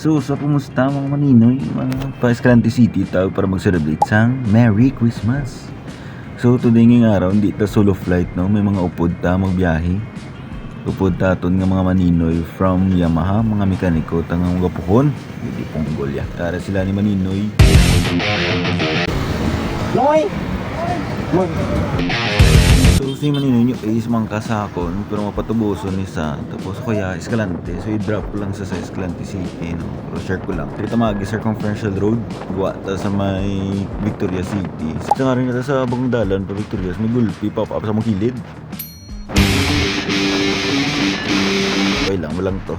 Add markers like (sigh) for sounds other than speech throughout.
So, so kumusta mga maninoy, mga pa-Escalante City tao para mag-celebrate sang Merry Christmas. So, today ngayong araw, hindi ta solo flight, no? May mga upod ta magbiyahe. Upod ta aton nga mga maninoy from Yamaha, mga mekaniko, tangang mga puhon. Hindi pong golya. Tara sila ni maninoy. Noy! Noy! So, si maninoy nyo is mga kasakon, pero mapatubuson ni sa. Tapos kaya Escalante. So, i-drop lang sa sa Escalante City, no? Pero share ko lang. Dito magi Circumferential Road. Guwa ta sa may Victoria City. Sa nga rin nata sa bagong dalan pa Victoria. May gulpi pa pa sa mong kilid. Okay lang, walang to.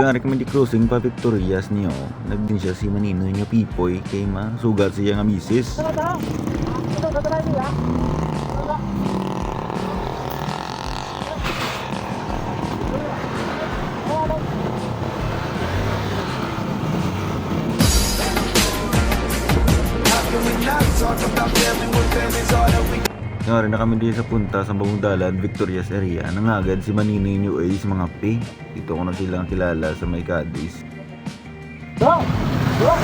Kaya recommend di cruising pa Victorias niyo. Nagdin siya si Maninoy niya Pipoy kay ma sugat siya nga misis. Nga rin na kami dito sa punta sa Bagong Dalan, Victorias area. Nangagad si Maninoy New Ace, mga P. Dito ko na silang kilala sa may Cadiz. Bro! Bro!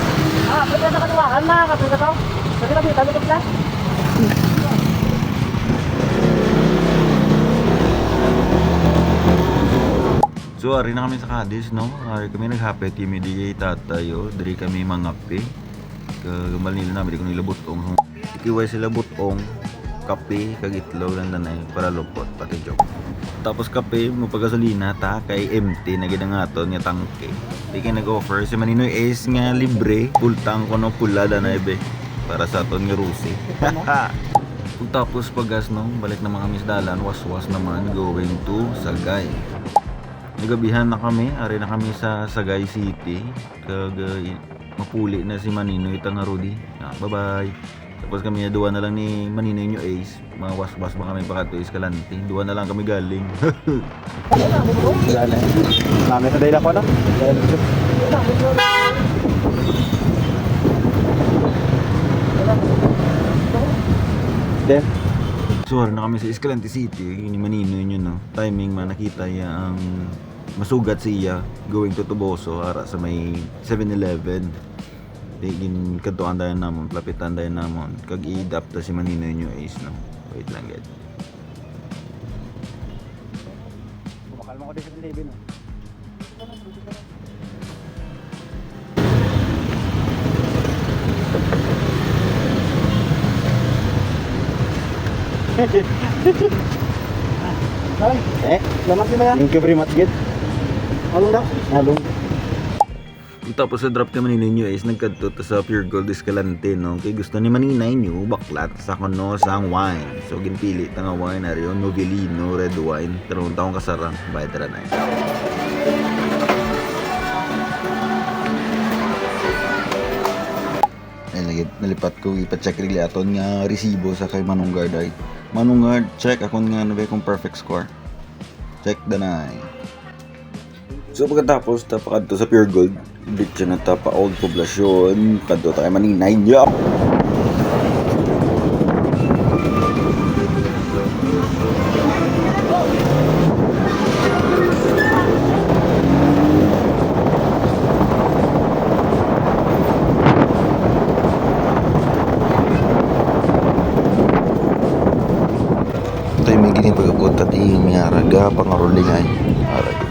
Ah, pwede na katuwaan na, kapit to. Pwede na dito, dito So, ari na kami sa Cadiz, no? Ari kami naghapit, kami di tatayo. Dari kami mga P. Kagumal nila namin, di ko nila butong. Ikiway sila butong, kape, kagitlaw lang nanay, para lupot, pati joke. Tapos kape, mo pagasolina, ta, kay empty, na ginangaton nga tangke. Di kayo nag-offer, si Maninoy Ace nga libre, full tank ko no, pula danay be, para sa aton nga rusi. (laughs) Tapos paggas no, balik na mga misdalan, was-was naman, going to Sagay. Nagabihan na kami, ari na kami sa Sagay City. Kag uh, mapuli na si Maninoy tanga Rudy. Ah, bye-bye. Tapos kami duwa na lang ni Maninoy nyo Ace. Mga was-was ba kami pa kato Escalante. Duwa na lang kami galing. Wala na. Mami na dahil ako na. Then, so ari na kami sa Escalante City. Ni Maninoy nyo no. Timing man nakita ya ang masugat siya going to Tuboso ara sa may 7-Eleven. Tigin kadtuan dayon namon, plapitan dayon namon. Kag i-adapt si Maninoy nyo Ace no. Wait lang gid. kumakalma ko din sa TV no. (laughs) Eh, salamat din ba? Thank you very much, Gid. Along daw? Along. Tapos sa drop ni Maninay nyo is nagkadto sa Pure Gold Escalante no. Kay gusto ni Maninay nyo baklat sa kono sang wine. So ginpili ta nga wine ari yung Novelino red wine. Karong taong kasarang bayad ra na. Ay lagi nalipat ko ipa-check rin aton nga resibo sa kay Manungard ay. Manungard check akon nga na kung perfect score. Check danay. So pagkatapos tapakad to sa Pure Gold, bitch na ta pa old poblasyon, kadto tayo maninay niya. Tayo may gini pagkabot at iyaraga pangarulingan. Aray.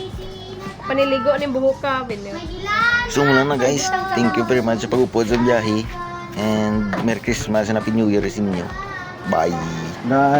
Paniligo ni buhok ka, binyo. So mula na guys, thank you very much sa pag-upod sa biyahe. And Merry Christmas and Happy New Year sa inyo. Bye! Na